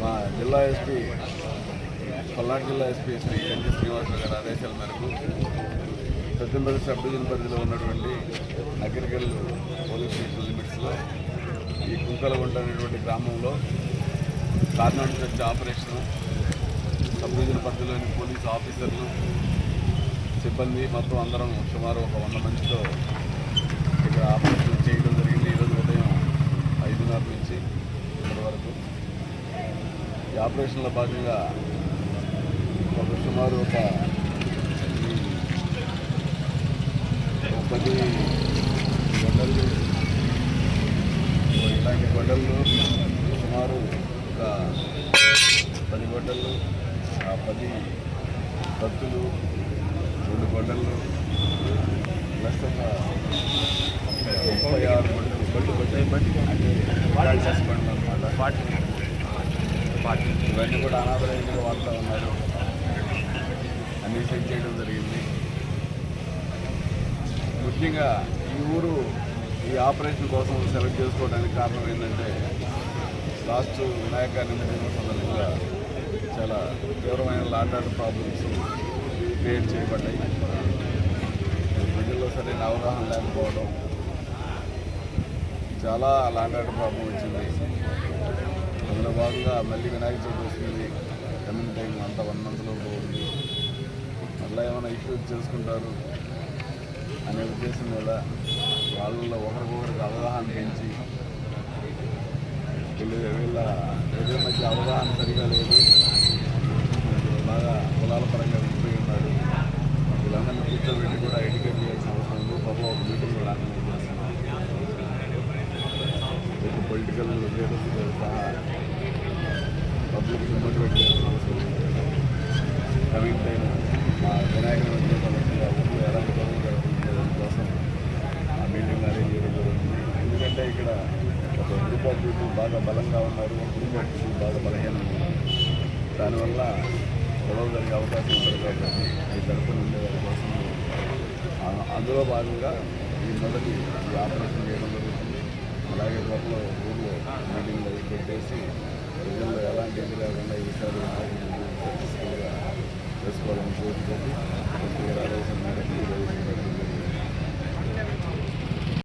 మా జిల్లా ఎస్పీ పల్నాడు జిల్లా ఎస్పీ శ్రీ ఎన్టీ శ్రీనివాసరావు గారి ఆదేశాల మేరకు పెద్దంపల్లి సబ్ డివిజన్ పరిధిలో ఉన్నటువంటి అగ్రికల్ పోలీస్ స్టేషన్ లిమిట్స్లో ఈ కుంకలగుంట అనేటువంటి గ్రామంలో కార్నాడు చర్చ ఆపరేషన్ సబ్ డివిజన్ పరిధిలోని పోలీస్ ఆఫీసర్లు సిబ్బంది మొత్తం అందరం సుమారు ఒక వంద మందితో ఇక్కడ ఆపరేషన్ చేయడం జరిగింది ఈరోజు ఉదయం ఐదున్నర నుంచి ఇప్పటి వరకు ఈ ఆపరేషన్లో భాగంగా ఒక సుమారు ఒక పది గొడ్డలు ఇలాంటి గొడ్డలు సుమారు ఒక పది గొడ్డలు ఆ పది కత్తులు రెండు గొడ్డలు ప్లస్ ఒక ముప్పై ఆరు గొడ్డలు గొడ్డు గొడ్డలు బట్టి అంటే డాక్టర్స్ అన్నమాట. అనమాట పార్టీ. ఇవన్నీ కూడా అనాథరైన వాడుతూ ఉన్నారు. అన్నీ సెట్ చేయడం జరిగింది. ముఖ్యంగా ఈ ఊరు ఈ ఆపరేషన్ కోసం సెలెక్ట్ చేసుకోవడానికి కారణం ఏంటంటే లాస్ట్ వినాయక నిమజ్జనం సందర్భంగా చాలా తీవ్రమైన లాండ్ ప్రాబ్లమ్స్ క్రియేట్ చేయబడ్డాయి. ప్రజల్లో సరైన అవగాహన లేకపోవడం చాలా లాండ్ ప్రాబ్లం వచ్చింది. అందులో భాగంగా మళ్ళీ వినాయక చవితి వస్తుంది. కమింగ్ టైం అంతా వన్ మంత్లో ఉంది మళ్ళీ ఏమైనా ఇష్యూస్ చేసుకుంటారు అనే ఉద్దేశం మీద వాళ్ళలో ఒకరికొకరికి అవగాహన పెంచి వీళ్ళ వీళ్ళ ప్రజల మధ్య అవగాహన సరిగా లేదు. బాగా ఒక పొలిటికల్ సహా పబ్లిక్ మోటివేట్ చేయాల్సిన అవసరం కమింగ్ టైం మా వినాయకుని వచ్చే సందర్భంగా ఊళ్ళో ఎలాంటి పనులు జరుగుతుంది దానికోసం ఆ మీటింగ్ అరేంజ్ చేయడం జరుగుతుంది. ఎందుకంటే ఇక్కడ ఒక గ్రూప్ ఆఫ్ పీపుల్ బాగా బలంగా ఉన్నారు ఒక గ్రూప్ ఆఫ్ పీపుల్ బాగా బలహీనంగా ఉన్నారు. దానివల్ల గొడవ జరిగే అవకాశం ఉంటుంది కాబట్టి ఈ తరఫున ఉండే కోసం అందులో భాగంగా ఈ మొదటి ఈ ఆపరేషన్ చేయడం జరుగుతుంది. అలాగే త్వరలో ఊళ్ళో మీటింగ్లు పెట్టేసి ప్రజల్లో ఎలాంటి ఇది లేకుండా ఈసారి